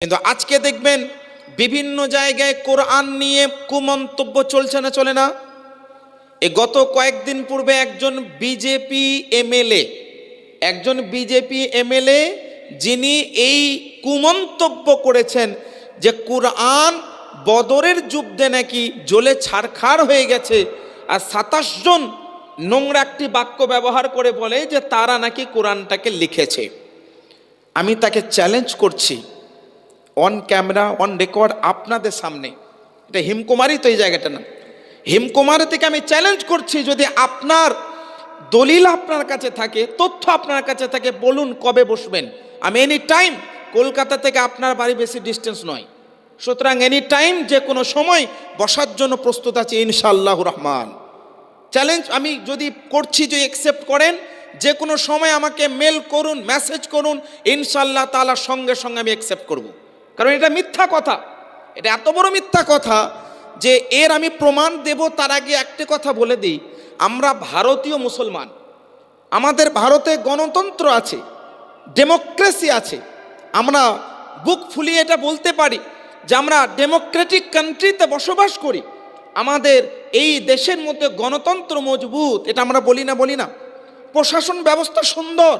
কিন্তু আজকে দেখবেন বিভিন্ন জায়গায় কোরআন নিয়ে কুমন্তব্য চলছে না, চলে না? এ গত কয়েকদিন পূর্বে একজন বিজেপি এমএলএ, একজন বিজেপি এমএলএ যিনি এই কুমন্তব্য করেছেন যে কোরআন বদরের যুদ্ধে নাকি জ্বলে ছারখার হয়ে গেছে আর সাতাশ জন নোংরা একটি বাক্য ব্যবহার করে বলে যে তারা নাকি কোরআনটাকে লিখেছে। আমি তাকে চ্যালেঞ্জ করছি। অন ক্যামেরা অন রেকর্ড আপনাদের সামনে। এটা হিমকুমারই তো এই জায়গাটা না। হিমকুমার থেকে আমি চ্যালেঞ্জ করছি, যদি আপনার দলিল আপনার কাছে থাকে, তথ্য আপনার কাছে থাকে, বলুন কবে বসবেন। আমি এনি টাইম কলকাতা থেকে আপনার বাড়ি বেশি ডিস্টেন্স নয়। সুতরাং এনি টাইম যে কোনো সময় বসার জন্য প্রস্তুত আছি, ইনশাআল্লাহ রহমান। চ্যালেঞ্জ আমি যদি করছি যে অ্যাকসেপ্ট করেন, যে কোনো সময় আমাকে মেল করুন মেসেজ করুন ইনশাল্লাহ তালার সঙ্গে সঙ্গে আমি অ্যাকসেপ্ট করব। কারণ এটা মিথ্যা কথা। এটা এত বড় মিথ্যা কথা যে এর আমি প্রমাণ দেব তার আগে একটি কথা বলে দিই। আমরা ভারতীয় মুসলমান, আমাদের ভারতে গণতন্ত্র আছে, ডেমোক্রেসি আছে, আমরা বুক ফুলিয়ে এটা বলতে পারি যে আমরা ডেমোক্রেটিক কান্ট্রিতে বসবাস করি। আমাদের এই দেশের মধ্যে গণতন্ত্র মজবুত, এটা আমরা বলি না বলি না। প্রশাসন ব্যবস্থা সুন্দর,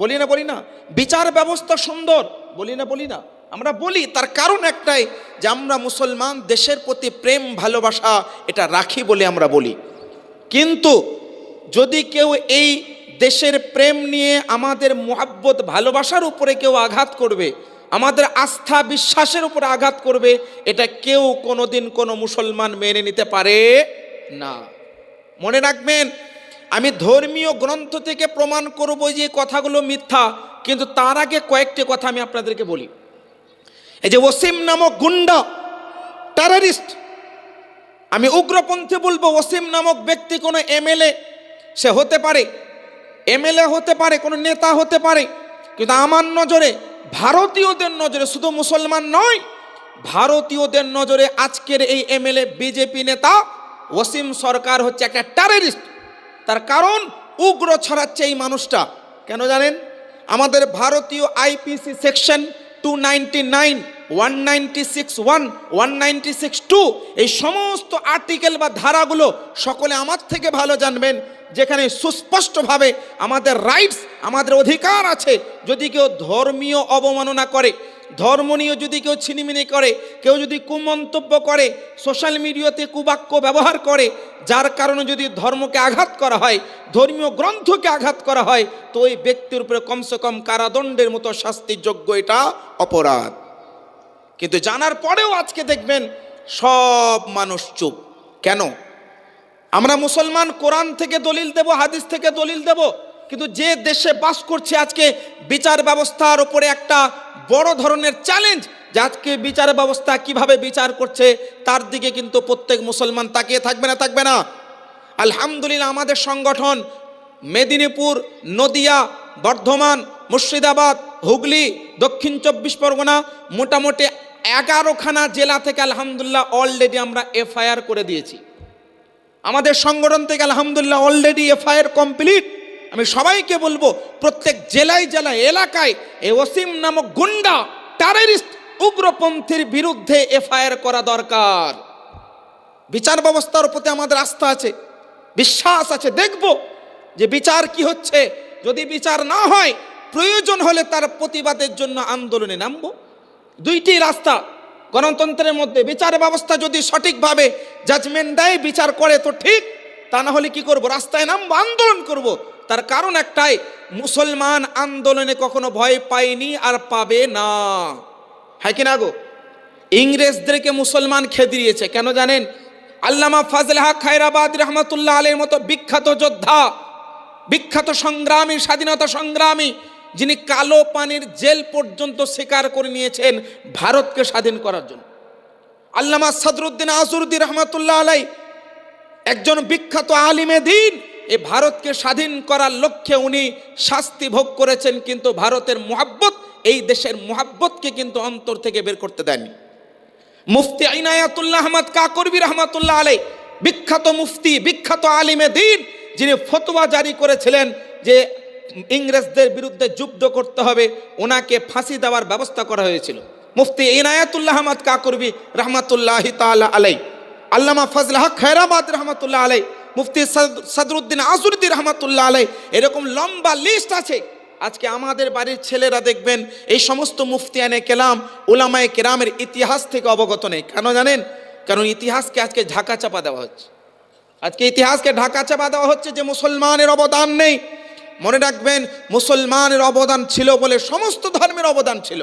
বলি না বলি না। বিচার ব্যবস্থা সুন্দর, বলি না বলি না। আমরা বলি, তার কারণ একটাই যে আমরা মুসলমান, দেশের প্রতি প্রেম, ভালোবাসা, এটা রাখি বলে আমরা বলি। কিন্তু যদি কেউ এই দেশের প্রেম নিয়ে আমাদের মোহাব্বত, ভালোবাসার উপরে কেউ আঘাত করবে, আমাদের আস্থা, বিশ্বাসের উপরে আঘাত করবে, এটা কেউ কোনোদিন কোনো মুসলমান মেনে নিতে পারে না। মনে রাখবেন, আমি ধর্মীয় গ্রন্থ থেকে প্রমাণ করব যে কথাগুলো মিথ্যা, কিন্তু তার আগে কয়েকটি কথা আমি আপনাদেরকে বলি। এই যে ওসিম নামক গুন্ডা টেররিস্ট আমি উগ্রপন্থী বলব, ওসিম নামক ব্যক্তি, কোনো এমএলএ সে হতে পারে, এমএলএ হতে পারে, কোনো নেতা হতে পারে, কিন্তু আমার নজরে, ভারতীয়দের নজরে শুধু মুসলমান নয়, ভারতীয়দের নজরে আজকের এই এমএলএ, বিজেপি নেতা, ওসিম সরকার হচ্ছে একটা টেররিস্ট তার কারণ, উগ্র ছড়াচ্ছে এই মানুষটা। কেন জানেন? আমাদের ভারতীয় IPC section two ninety nine one ninety six one one ninety six two এই সমস্ত আর্টিকেল বা ধারাগুলো সকলে আমার থেকে ভালো জানবেন, যেখানে সুস্পষ্টভাবে আমাদের রাইটস আমাদের অধিকার আছে। যদি কেউ ধর্মীয় অবমাননা করে ধর্ম নিয়ে যদি কেউ ছিনিমিনি করে, কেউ যদি কুমন্তব্য করে সোশ্যাল মিডিয়াতে কুবাক্য ব্যবহার করে, যার কারণে যদি ধর্মকে আঘাত করা হয়, ধর্মীয় গ্রন্থকে আঘাত করা হয়, তো ওই ব্যক্তির উপরে কমসে কম কারাদণ্ডের মতো শাস্তিযোগ্য এটা অপরাধ। কিন্তু জানার পরেও আজকে দেখবেন সব মানুষ চুপ। কেন? আমরা মুসলমান, কোরআন থেকে দলিল দেব, হাদিস থেকে দলিল দেব, কিন্তু যে দেশে বাস করছে আজকে বিচার ব্যবস্থার উপরে একটা বড় ধরনের চ্যালেঞ্জ যে আজকে বিচার ব্যবস্থা কীভাবে বিচার করছে, তার দিকে কিন্তু প্রত্যেক মুসলমান তাকিয়ে থাকবে না থাকবে না। আলহামদুলিল্লাহ আমাদের সংগঠন মেদিনীপুর, নদিয়া, বর্ধমান, মুর্শিদাবাদ, হুগলি, দক্ষিণ চব্বিশ পরগনা মোটামুটি এগারোখানা জেলা থেকে আলহামদুলিল্লাহ অলরেডি আমরা এফআইআর করে দিয়েছি। আমাদের সংগঠন থেকে আলহামদুলিল্লাহ অলরেডি এফআইআর কমপ্লিট আমি সবাইকে বলব, প্রত্যেক জেলায় জেলায়, এলাকায় এ ওসিম নামক গুন্ডা টেররিস্ট উগ্রপন্থীর বিরুদ্ধে এফআইআর করা দরকার। বিচার ব্যবস্থার প্রতি আমাদের আস্থা আছে, বিশ্বাস আছে। দেখব যে বিচার কি হচ্ছে। যদি বিচার না হয়, প্রয়োজন হলে তার প্রতিবাদের জন্য আন্দোলনে নামবো। দুইটি রাস্তা গণতন্ত্রের মধ্যে বিচার ব্যবস্থা যদি সঠিকভাবে জাজমেন্ট দেয়, বিচার করে তো ঠিক। তা না হলে কি করব? রাস্তায় নামবো, আন্দোলন করব। তার কারণ একটাই, মুসলমান আন্দোলনে কখনো ভয় পায়নি আর পাবে না। হ্যাঁ কি না গো? ইংরেজদেরকে মুসলমান খেদিয়েছে। কেন জানেন? আল্লামা ফাজল হক খায়রাবাদ রহমতুল্লাহ আলের মতো বিখ্যাত যোদ্ধা, বিখ্যাত সংগ্রামী, স্বাধীনতা সংগ্রামী যিনি কালো পানির জেল পর্যন্ত স্বীকার করে নিয়েছেন ভারতকে স্বাধীন করার জন্য। আল্লামা সাদরুদ্দিন আসুরুদ্দিন রহমতুল্লাহ আলাই একজন বিখ্যাত আলিমে দিন এ ভারতকে স্বাধীন করার লক্ষ্যে উনি শাস্তি ভোগ করেছেন, কিন্তু ভারতের মোহাব্বত, এই দেশের মোহাব্বতকে কিন্তু অন্তর থেকে বের করতে দেননি। মুফতি আইনায়াতুল্লাহ আহমদ কাকরবি রহমতুল্লাহ আলাই বিখ্যাত মুফতি, বিখ্যাত আলিমে দিন, যিনি ফতোয়া জারি করেছিলেন যে ইংরেজদের বিরুদ্ধে যুদ্ধ করতে হবে, ওনাকে ফাঁসি দেওয়ার ব্যবস্থা করা হয়েছিল। মুফতি ইনায়াতুল্লাহ আহমদ কাকুরবি রহমাতুল্লাহ তাআলা আলাই আল্লামা ফজল হক খৈরাবাদ রহমাতুল্লাহ আলাই মুফতি সাদ- সদরুদ্দিন আসুদ্দিন রহমাতুল্লাহ আলাই এরকম লম্বা লিস্ট আছে। আজকে আমাদের বাড়ির ছেলেরা দেখবেন, এই সমস্ত মুফতিয়ানে কেলাম, উলামায়ে কেরামের ইতিহাস থেকে অবগত নেই। কেন জানেন? কারণ ইতিহাসকে আজকে ঝাঁকা চাপা দেওয়া হচ্ছে। আজকে ইতিহাসকে ঢাকা চাপা দেওয়া হচ্ছে যে মুসলমানের অবদান নেই। মনে রাখবেন, মুসলমানের অবদান ছিল বলে সমস্ত ধর্মের অবদান ছিল।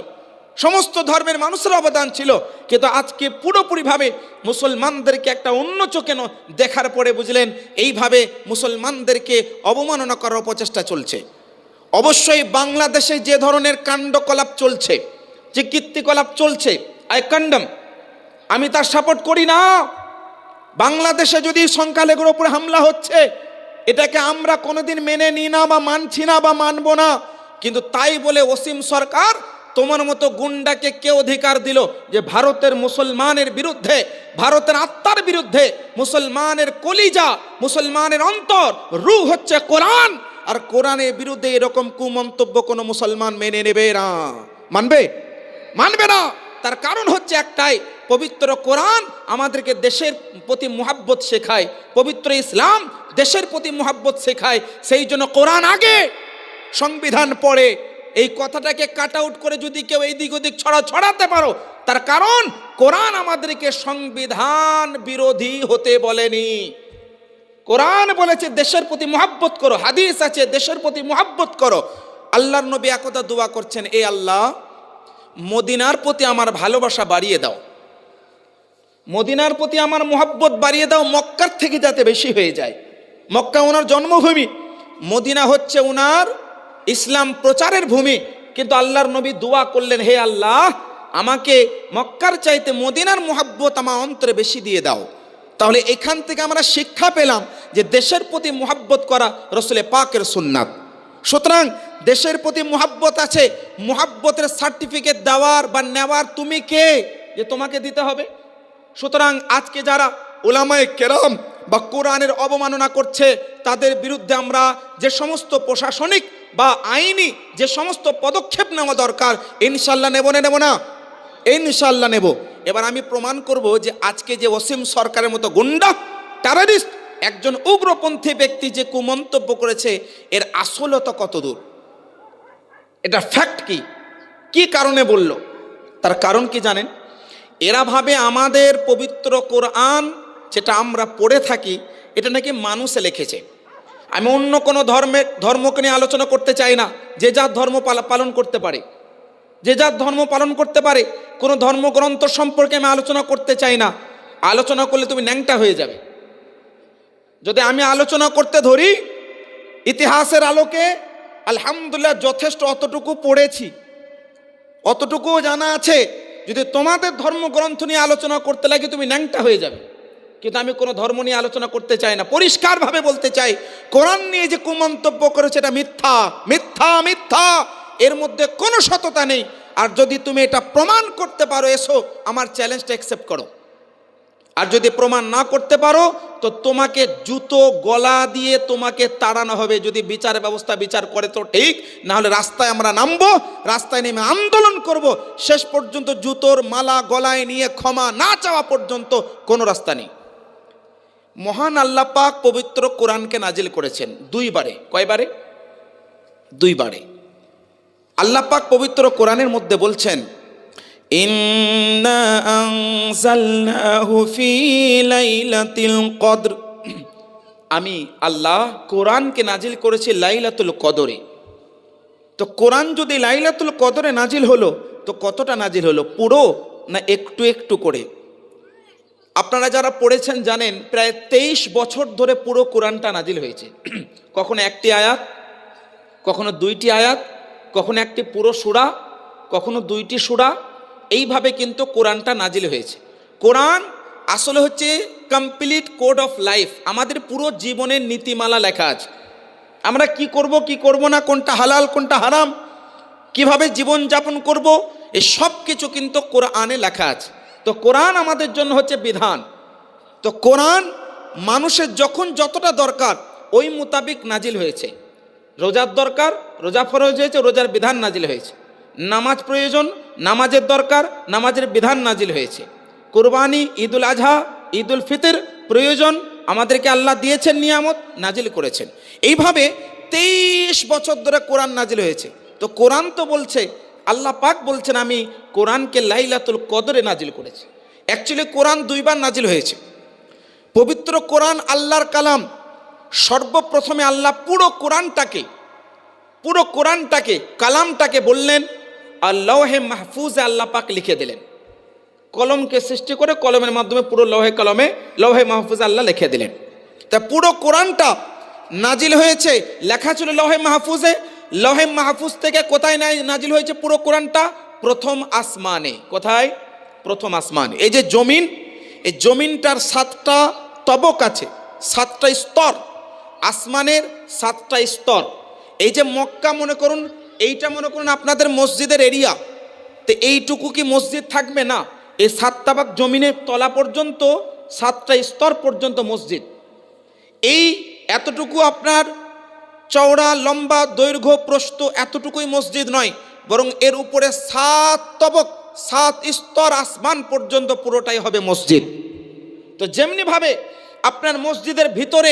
সমস্ত ধর্মের মানুষের অবদান ছিল। কিন্তু আজকে পুরোপুরিভাবে মুসলমানদেরকে একটা অন্য চোখে দেখার পরে বুঝলেন, এইভাবে মুসলমানদেরকে অবমাননা করার প্রচেষ্টা চলছে। অবশ্যই বাংলাদেশে যে ধরনের কাণ্ডকলাপ চলছে, যে কীর্তিকলাপ চলছে, আই কন্ডম, আমি তার সাপোর্ট করি না। বাংলাদেশে যদি সংখ্যালঘুর উপরে হামলা হচ্ছে এটাকে আমরা কোনোদিন মেনে নিই না বা মানছি না বা মানব না। কিন্তু তাই বলে অসীম সরকার তোমার মতো গুন্ডাকে কে অধিকার দিল যে ভারতের মুসলমানের বিরুদ্ধে, ভারতের আত্মার বিরুদ্ধে মুসলমানের কলিজা, মুসলমানের অন্তর রু হচ্ছে কোরআন। আর কোরআনের বিরুদ্ধে এরকম কুমন্তব্য কোনো মুসলমান মেনে নেবে না। মানবে? মানবে না। তার কারণ হচ্ছে একটাই, পবিত্র কোরআন আমাদেরকে দেশের প্রতি মুহাব্বত শেখায়, পবিত্র ইসলাম দেশের প্রতি মুহাব্বত শেখায়, সেই জন্য কোরআন আগে সংবিধান পড়ে। এই কথাটাকে কাট আউট করে যদি কেউ এই দিক ওদিক ছড়া ছড়াতে পারো, তার কারণ কোরআন আমাদেরকে সংবিধান বিরোধী হতে বলেনি। কোরআন বলেছে দেশের প্রতি মোহাব্বত করো, হাদিস আছে দেশের প্রতি মোহাব্বত করো। আল্লাহর নবী একদা দোয়া করছেন, এ আল্লাহ মদিনার প্রতি আমার ভালোবাসা বাড়িয়ে দাও। মদিনার প্রতি আমার মোহাব্বত বাড়িয়ে দাও, মক্কার থেকে যাতে বেশি হয়ে যায়। মক্কা ওনার জন্মভূমি, মদিনা হচ্ছে ওনার ইসলাম প্রচারের ভূমি। কিন্তু আল্লাহর নবী দোয়া করলেন, হে আল্লাহ, আমাকে মক্কার চাইতে মদিনার মোহাব্বত আমার অন্তরে বেশি দিয়ে দাও। তাহলে এখান থেকে আমরা শিক্ষা পেলাম যে দেশের প্রতি মোহাব্বত করা রসুলে পাকের সুন্নাত। সুতরাং দেশের প্রতি মোহাব্বত আছে, মোহাব্বতের সার্টিফিকেট দেওয়ার বা নেওয়ার তুমি কে? যে তোমাকে দিতে হবে। সুতরাং আজকে যারা ওলামায় কেরাম বা কোরআনের অবমাননা করছে, তাদের বিরুদ্ধে আমরা যে সমস্ত প্রশাসনিক বা আইনি যে সমস্ত পদক্ষেপ নেওয়া দরকার, ইনশাল্লাহ নেব না নেব না? ইনশাল্লাহ নেব। এবার আমি প্রমাণ করব যে আজকে যে অসীম সরকারের মতো গুন্ডা টেররিস্ট একজন উগ্রপন্থী ব্যক্তি যে কুমন্তব্য করেছে, এর আসলতা কত দূর এটা ফ্যাক্ট কি? কি কারণে বলল? তার কারণ কি জানেন? এরা ভাবে আমাদের পবিত্র কোরআন যেটা আমরা পড়ে থাকি, এটা নাকি মানুষে লিখেছে। আমি অন্য কোনো ধর্মের, ধর্মকে নিয়ে আলোচনা করতে চাই না। যে যার ধর্ম পালা- পালন করতে পারে। যে যার ধর্ম পালন করতে পারে, কোনো ধর্মগ্রন্থ সম্পর্কে আমি আলোচনা করতে চাই না। আলোচনা করলে তুমি ন্যাংটা হয়ে যাবে। যদি আমি আলোচনা করতে ধরি, ইতিহাসের আলোকে আলহামদুলিল্লাহ যথেষ্ট অতটুকু পড়েছি। অতটুকুও জানা আছে, যদি তোমাদের ধর্মগ্রন্থ নিয়ে আলোচনা করতে লাগে তুমি ন্যাংটা হয়ে যাবে। কিন্তু আমি কোনো ধর্ম নিয়ে আলোচনা করতে চাই না। পরিষ্কারভাবে বলতে চাই, কোরআন নিয়ে যে কুমন্তব্য করেছে এটা মিথ্যা মিথ্যা মিথ্যা। এর মধ্যে কোনো সততা নেই। আর যদি তুমি এটা প্রমাণ করতে পারো, এসো, আমার চ্যালেঞ্জটা অ্যাকসেপ্ট করো। আর যদি প্রমাণ না করতে পারো তো তোমাকে জুতো, গলা দিয়ে তোমাকে তাড়ানো হবে। যদি বিচার ব্যবস্থা বিচার করে তো ঠিক না হলে রাস্তায় আমরা নামবো, রাস্তায় নেমে আন্দোলন করব। শেষ পর্যন্ত জুতোর মালা, গলায় নিয়ে ক্ষমা না চাওয়া পর্যন্ত কোনো রাস্তা নেই। মহান আল্লাহ পাক পবিত্র কোরআনকে নাজিল করেছেন দুইবারে। কয়বারে? দুইবারে। আল্লাহ পাক পবিত্র কোরআনের মধ্যে বলছেন ইন্না আনজালনাহু ফি লাইলাতিল কদর আমি আল্লাহ কোরআনকে নাজিল করেছি লাইলাতুল কদরে। তো কোরআন যদি লাইলাতুল কদরে নাজিল হলো, তো কতটা নাজিল হলো? পুরো না একটু একটু করে? আপনারা যারা পড়েছেন জানেন, প্রায় তেইশ বছর ধরে পুরো কোরআনটা নাজিল হয়েছে। কখনো একটি আয়াত, কখনো দুইটি আয়াত, কখনো একটি পুরো সুরা, কখনো দুইটি সুরা এইভাবে কিন্তু কোরআনটা নাজিল হয়েছে। কোরআন আসলে হচ্ছে কমপ্লিট কোড অফ লাইফ আমাদের পুরো জীবনের নীতিমালা লেখা আছে। আমরা কি করব কি করব না, কোনটা হালাল, কোনটা হারাম, কীভাবে জীবন যাপন করব, এই সব কিছু কিন্তু কোরআনে লেখা আছে। তো কোরআন আমাদের জন্য হচ্ছে বিধান। তো কোরআন মানুষের যখন যতটা দরকার, ওই মোতাবিক নাজিল হয়েছে। রোজার দরকার, রোজা ফরজ হয়েছে, রোজার বিধান নাজিল হয়েছে। নামাজ প্রয়োজন, নামাজের দরকার, নামাজের বিধান নাজিল হয়েছে। কোরবানি, ঈদুল আজহা, ঈদুল ফিতর প্রয়োজন, আমাদেরকে আল্লাহ দিয়েছেন নিয়ামত, নাজিল করেছেন। এইভাবে তেইশ বছর ধরে কোরআন নাজিল হয়েছে। তো কোরআন তো বলছে, আল্লাহ পাক বলছেন, আমি কোরআনকে লাইলাতুল কদরে নাজিল করেছি। অ্যাকচুয়ালি কোরআন দুইবার নাজিল হয়েছে। পবিত্র কোরআন আল্লাহর কালাম, সর্বপ্রথমে আল্লাহ পুরো কোরআনটাকে পুরো কোরআনটাকে, কালামটাকে বললেন আল্লাহে মাহফুজে আল্লাহ পাক লিখে দিলেন। কলমকে সৃষ্টি করে কলমের মাধ্যমে পুরো লৌহে কলমে, লৌহে মাহফুজ আল্লাহ লিখে দিলেন। তা পুরো কোরআনটা নাজিল হয়েছে, লেখা ছিল লৌহে মাহফুজে। লৌহে মাহফুজ থেকে কোথায় নাই নাজিল হয়েছে পুরো কোরআনটা? প্রথম আসমানে। কোথায়? প্রথম আসমান। এই যে জমিন, এই জমিনটার সাতটা তবক আছে, সাতটা স্তর। আসমানের সাতটা স্তর। এই যে মক্কা মনে করুন, এইটা মনে করুন আপনাদের মসজিদের এরিয়া। তো এইটুকু কি মসজিদ থাকবে? না। এই সাতটা ভাগ জমিনের তলা পর্যন্ত, সাতটা স্তর পর্যন্ত মসজিদ। এই এতটুকু আপনার চওড়া, লম্বা, দৈর্ঘ্য প্রস্ত এতটুকুই মসজিদ নয়, বরং এর উপরে সাত তবক, সাত স্তর আসমান পর্যন্ত পুরোটাই হবে মসজিদ। তো যেমনিভাবে আপনার মসজিদের ভিতরে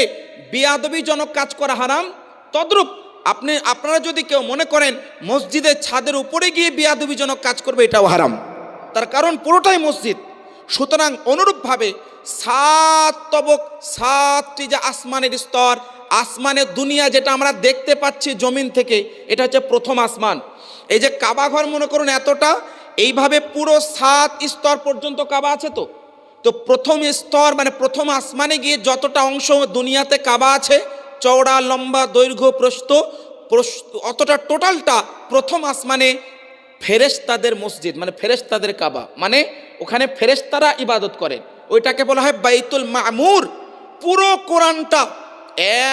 বিয়াদবিজনক কাজ করা হারাম, তদ্রূপ আপনি, আপনারা যদি কেউ মনে করেন মসজিদের ছাদের উপরে গিয়ে বিয়াদবিজনক কাজ করবে, এটাও হারাম। তার কারণ পুরোটাই মসজিদ। সুতরাং অনুরূপভাবে সাত তবক, সাতটি যে আসমানের স্তর, আসমানের দুনিয়া যেটা আমরা দেখতে পাচ্ছি জমিন থেকে, এটা হচ্ছে প্রথম আসমান। এই যে কাবা ঘর মনে করুন এতটা, এইভাবে পুরো সাত স্তর পর্যন্ত কাবা আছে তো? তো প্রথম স্তর মানে প্রথম আসমানে গিয়ে যতটা অংশ দুনিয়াতে কাবা আছে চওড়া, লম্বা, দৈর্ঘ্য প্রস্ত অতটা টোটালটা প্রথম আসমানে ফেরেশতাদের মসজিদ মানে ফেরেশতাদের কাবা মানে ওখানে ফেরেশতারা ইবাদত করেন ওইটাকে বলা হয় বাইতুল মামুর। পুরো কোরআনটা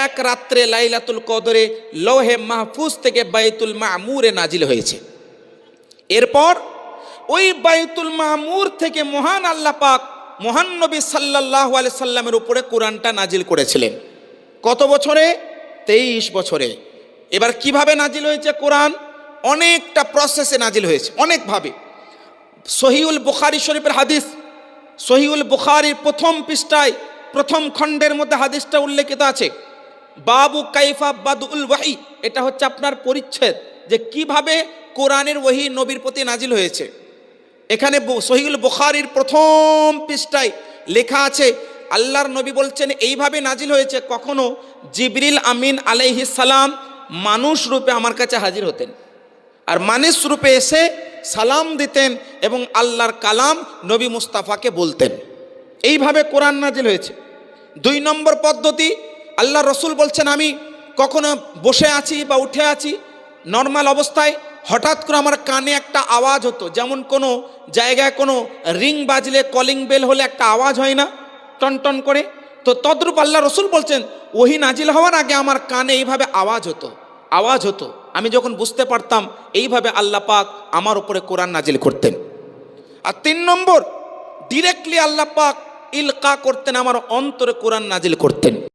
এক রাত্রে লাইলাতুল কদরে লৌহে মাহফুজ থেকে বাইতুল মামুরে নাজিল হয়েছে। এরপর ওই বাইতুল মামুর থেকে মহান আল্লাহ পাক মহান নবী সাল্লাহ সাল্লামের উপরে কোরআনটা নাজিল করেছিলেন। কত বছরে? তেইশ বছরে। এবার কীভাবে নাজিল হয়েছে কোরআন? অনেকটা প্রসেসে নাজিল হয়েছে, অনেকভাবে। সহিউল বুখারি শরীফের হাদিস, সহিউল বুখারির প্রথম পৃষ্ঠায়, প্রথম খণ্ডের মধ্যে হাদিসটা উল্লেখিত আছে। বাবু কাইফা বাদুল ওয়াহি, এটা হচ্ছে আপনার পরিচ্ছেদ যে কীভাবে কোরআনের ওহি নবীর প্রতি নাজিল হয়েছে। এখানে সহিউল বুখারির প্রথম পৃষ্ঠায় লেখা আছে আল্লাহর নবী বলছেন, এইভাবে নাজিল হয়েছে কখনো জিবরিল আমিন সালাম মানুষ রূপে আমার কাছে হাজির হতেন। আর মানুষ রূপে এসে সালাম দিতেন এবং আল্লাহর কালাম নবী মুস্তাফাকে বলতেন। এইভাবে কোরআন নাজিল হয়েছে। দুই নম্বর পদ্ধতি, আল্লাহ রসুল বলছেন, আমি কখনো বসে আছি বা উঠে আছি নর্মাল অবস্থায়, হঠাৎ করে আমার কানে একটা আওয়াজ হতো। যেমন কোনো জায়গায় কোনো রিং বাজলে, কলিং বেল হলে একটা আওয়াজ হয় না। টন টন করে, তো তদ্রুপ আল্লাহ রসুল বলছেন, ওহি নাজিল হওয়ার আগে আমার কানে এইভাবে আওয়াজ হতো আওয়াজ হতো। আমি যখন বুঝতে পারতাম, এইভাবে আল্লাহ পাক আমার উপরে কোরআন নাজিল করতেন। আর তিন নম্বর ডিরেক্টলি আল্লাহ পাক ইলকা করতেন, আমার অন্তরে কোরআন নাজিল করতেন।